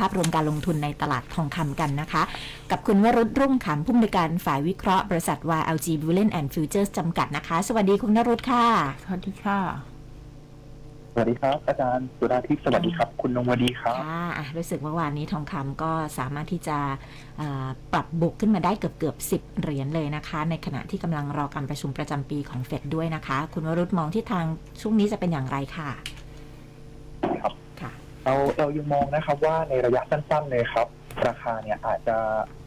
ภาพรวมการลงทุนในตลาดทองคำกันนะคะ กับคุณวรุษรุ่งขำผู้อำนวยการฝ่ายวิเคราะห์บริษัท YLG Bullion and Futures จำกัดนะคะ สวัสดีคุณวรุษค่ะ สวัสดีค่ะ สวัสดีครับ อาจารย์สุดาทิพย์สวัสดีครับ คุณนงวดีครับค่ะอะรู้สึกว่าวันนี้ทองคำก็สามารถที่จะอ่าปรับบวกขึ้นมาได้เกือบเกือบสิบเหรียญเลยนะคะ ในขณะที่กำลังรอการประชุมประจำปีของเฟดด้วยนะคะ คุณวรุษมองที่ทางช่วงนี้จะเป็นอย่างไรค่ะครับค่ะ เราเรายังมองนะครับว่าในระยะสั้นๆเลยครับ ราคาเนี่ยอาจจะ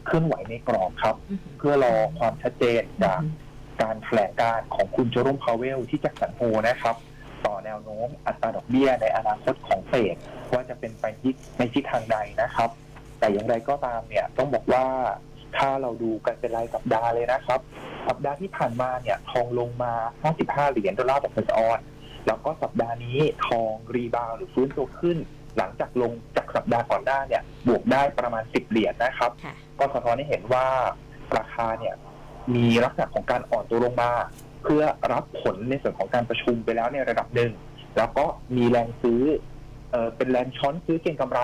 เคลื่อนไหวในกรอบครับ เพื่อรอความชัดเจนจากการแถลงการณ์ของคุณโจโรมพาวเวลที่แจ็คสันโฮนะครับ ต่อแนวโน้มอัตราดอกเบี้ยในอนาคตของเฟดว่าจะเป็นไปทิศในทิศทางใดนะครับ แต่อย่างไรก็ตามเนี่ยต้องบอกว่าถ้าเราดูกันเป็นรายสัปดาห์เลยนะครับ สัปดาห์ที่ผ่านมาเนี่ยทองลงมา 55 เหรียญดอลลาร์ต่อเปอร์ออนแล้วก็สัปดาห์นี้ทองรีบาวด์หรือฟื้นตัวขึ้น หลังจากลงจากสัปดาห์ก่อนหน้าเนี่ย บวกได้ประมาณ 10 เหรียญนะครับ ค่ะก็สะท้อนให้เห็นว่าราคาเนี่ยมีลักษณะของการอ่อนตัวลงมา เพื่อรับผลในส่วนของการประชุมไปแล้วในระดับหนึ่ง แล้วก็มีแรงซื้อเออเป็นแรงช้อนซื้อเก็งกำไร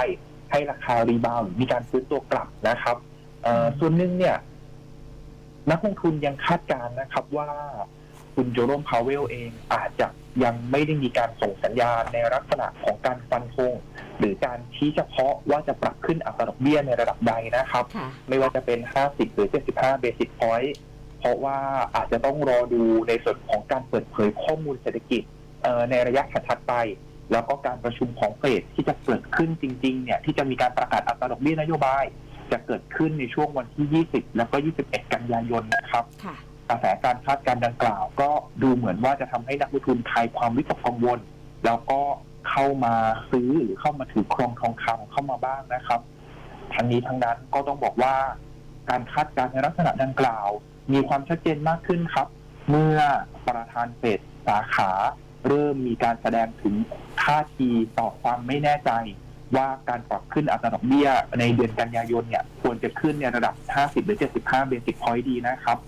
ให้ราคารีบาวด์หรือมีการซื้อตัวกลับนะครับเอ่อส่วนหนึ่งเนี่ย นักลงทุนยังคาดการณ์นะครับว่าคุณโจโรมพาวเวลเองอาจจะ ยังไม่ได้มีการส่งสัญญาณในลักษณะของการฟันธงหรือการชี้เฉพาะว่าจะปรับขึ้นอัตราดอกเบี้ยในระดับใดนะครับ ค่ะ ไม่ว่าจะเป็น 50 หรือ 75 เบสิ s พอยต์เพราะว่าอาจจะต้องรอดูในส่วนของการเปิดเผยข้อมูลเศรษฐกิจเอ่อในระยะถัดๆไป แล้วก็การประชุมของเฟดที่จะเกิดขึ้นจริงๆเนี่ยที่จะมีการประกาศอัตราดอกเบี้ยนโยบาย จะเกิดขึ้นในช่วงวันที่ 20 แล้วก็ 21 กันยายนนะครับ ค่ะ กระแสการคาดการณ์ดังกล่าวก็ ดูเหมือนว่าจะทำให้นักลงทุนคลายความวิตกกังวล แล้วก็เข้ามาซื้อหรือเข้ามาถือครองทองคำเข้ามาบ้างนะครับทั้งนี้ทั้งนั้นก็ต้องบอกว่า การคาดการณ์ในลักษณะดังกล่าว มีความชัดเจนมากขึ้นครับ เมื่อประธานเฟดสาขา เริ่มมีการแสดงถึงท่าทีต่อความไม่แน่ใจ ว่าการปรับขึ้นอัตราดอกเบี้ยในเดือนกันยายนเนี่ยควรจะขึ้นในระดับ 50 หรือ 75 เบสิ c พอยต์ดีนะครับ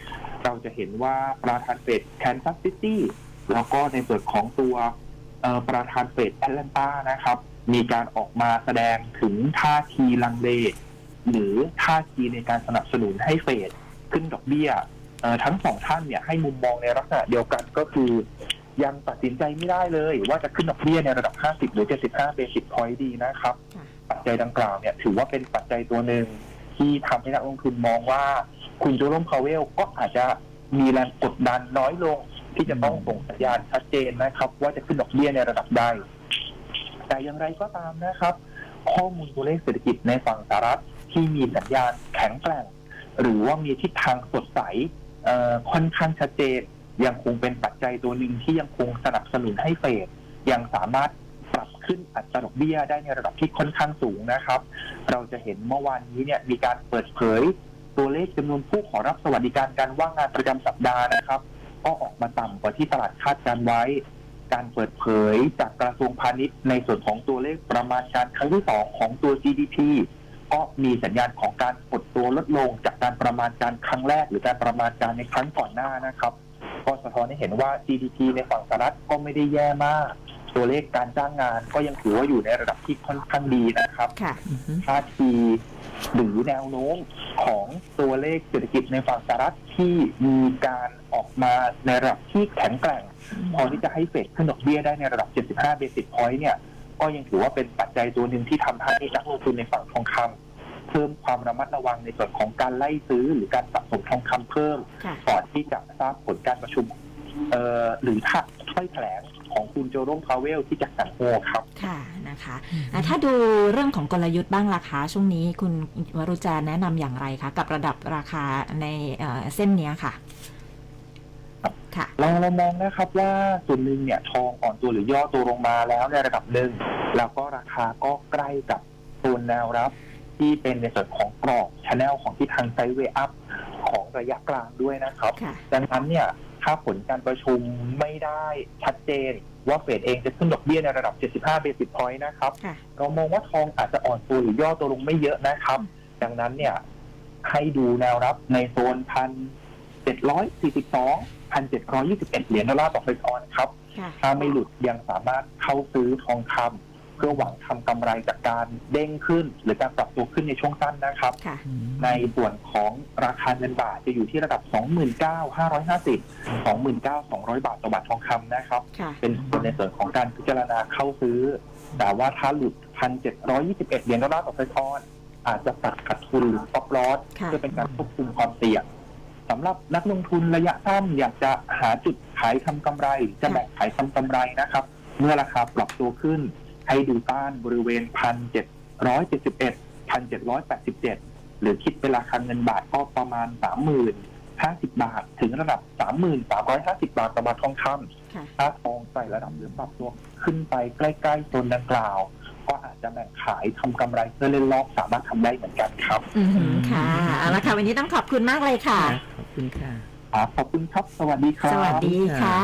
เราจะเห็นว่าประธานเฟดแคนซัสซิตี้แล้วก็ในส่วนของตัวเอ่อประธานเฟดแอตแลนตานะครับ มีการออกมาแสดงถึงท่าทีลังเล หรือท่าทีในการสนับสนุนให้เฟดขึ้นดอกเบี้ยเอ่อทั้งสองท่านเนี่ยให้มุมมองในลักษณะเดียวกันก็คือ ยังตัดสินใจไม่ได้เลย ว่าจะขึ้นดอกเบี้ยในระดับ 50 หรือ 75 เบสิ c พอยต์ดีนะครับค่ะปัจจัยดังกล่าวเนี่ยถือว่าเป็นปัจจัยตัวหนึ่ง ที่ทำให้นักลงทุนมองว่าคุณโจโรมพาวเวลก็อาจจะมีแรงกดดันน้อยลง ที่จะต้องส่งสัญญาณชัดเจนนะครับ ว่าจะขึ้นดอกเบี้ยในระดับใด แต่อย่างไรก็ตามนะครับ ข้อมูลตัวเลขเศรษฐกิจในฝั่งสหรัฐที่มีสัญญาณแข็งแกร่ง หรือว่ามีทิศทางสดใสเอ่อค่อนข้างชัดเจนยังคงเป็นปัจจัยตัวหนึ่งที่ยังคงสนับสนุนให้เฟดยังสามารถปรับ ขึ้นอัตราดอกเบี้ยได้ในระดับที่ค่อนข้างสูงนะครับ เราจะเห็นเมื่อวานนี้เนี่ยมีการเปิดเผย ตัวเลขจำนวนผู้ขอรับสวัสดิการการว่างงานประจำสัปดาห์นะครับ ก็ออกมาต่ำกว่าที่ตลาดคาดการไว้ การเปิดเผยจากกระทรวงพาณิชย์ ในส่วนของตัวเลขประมาณการครั้งที่สองของตัว GDP ก็มีสัญญาณของการหดตัวลดลงจากการประมาณการครั้งแรก หรือการประมาณการในครั้งก่อนหน้านะครับ ก็สะท้อนให้เห็นว่า GDP ในฝั่งสหรัฐก็ไม่ได้แย่มาก ตัวเลขการจ้างงานก็ยังถือว่าอยู่ในระดับที่ค่อนข้างดีนะครับค่ะอือฮึท่าทีหรือแนวโน้มของตัวเลขเศรษฐกิจในฝั่งสหรัฐที่มีการออกมาในระดับที่แข็งแกร่ง พอที่จะให้เฟดขึ้นดอกเบี้ยได้ในระดับ 75 เบสิ c พอยต์เนี่ย ก็ยังถือว่าเป็นปัจจัยตัวหนึ่งที่ทำให้นักลงทุนในฝั่งทองคำเพิ่มความระมัดระวังในส่วนของการไล่ซื้อหรือการสะสมทองคำเพิ่มค่ะก่อนที่จะทราบผลการประชุมเอ่อหรือถ้าถ้อยแถลง ของคุณโจโรมพาวเวลที่จากสันโฮครับค่ะนะคะอะถ้าดูเรื่องของกลยุทธ์บ้างราคาช่วงนี้คุณวรุจาแนะนำอย่างไรคะ กับระดับราคาในเอ่อเส้นเนี้ยค่ะ ค่ะ เราเรามองนะครับว่าส่วนหนึ่งเนี่ยทองอ่อนตัวหรือย่อตัวลงมาแล้วในระดับหนึ่งแล้วก็ราคาก็ใกล้กับโซนแนวรับ ที่เป็นในส่วนของกรอบชแนลของที่ทางไซด์เวย์อัพของระยะกลางด้วยนะครับ ค่ะ ดังนั้นเนี่ย ถ้าผลการประชุมไม่ได้ชัดเจน ว่าเฟดเองจะขึ้นดอกเบี้ยในระดับ 75 เบสิ c พอยต์นะครับค่ะเรามองว่าทองอาจจะอ่อนตัวหรือย่อตัวลงไม่เยอะนะครับ ดังนั้นเนี่ยให้ดูแนวรับในโซนพันเจ็ดร้อยสี่สิบสองพันเจ็ดร้อยี่สิบเอ็ดเหรียญดอลลาร์ต่อเฟดออนครับค่ะถ้าไม่หลุดยังสามารถเข้าซื้อทองคำ เพื่อหวังทำกำไรจากการเด้งขึ้น หรือการปรับตัวขึ้นในช่วงสั้นนะครับค่ะในส่วนของราคาเงินบาทจะอยู่ที่ระดับ 29,550 29,200 บาทต่อบาททองคำนะครับค่ะเป็นส่วนในส่วนของการพิจารณาเข้าซื้อ แต่ว่าถ้าหลุด 1,721เหรียญดอลลาร์ต่อเฟสออนอาจจะตัดขาดทุนหรือ stop loss ค่ะเพื่อเป็นการควบคุมความเสี่ยงสำหรับนักลงทุนระยะสั้นอยากจะหาจุดขายทำกำไร จะแบ่งขายทำกำไรนะครับ เมื่อราคาปรับตัวขึ้น ให้ดูต้านบริเวณ1,771 1,787หรือคิดเป็นราคาเงินบาทก็ประมาณ30,050บาท ถึงระดับ3,350บาทต่อบาททองคำค่ะถ้าทองใส่ระดับหรือปรับตัวขึ้นไปใกล้ๆโซนดังกล่าวก็อาจจะแบ่งขายทำกำไรเพื่อเล่นรอบสามารถทำได้เหมือนกันครับ อือหือค่ะเอาละค่ะวันนี้ต้องขอบคุณมากเลยค่ะ ขอบคุณค่ะครับขอบคุณครับ สวัสดีครับ สวัสดีค่ะ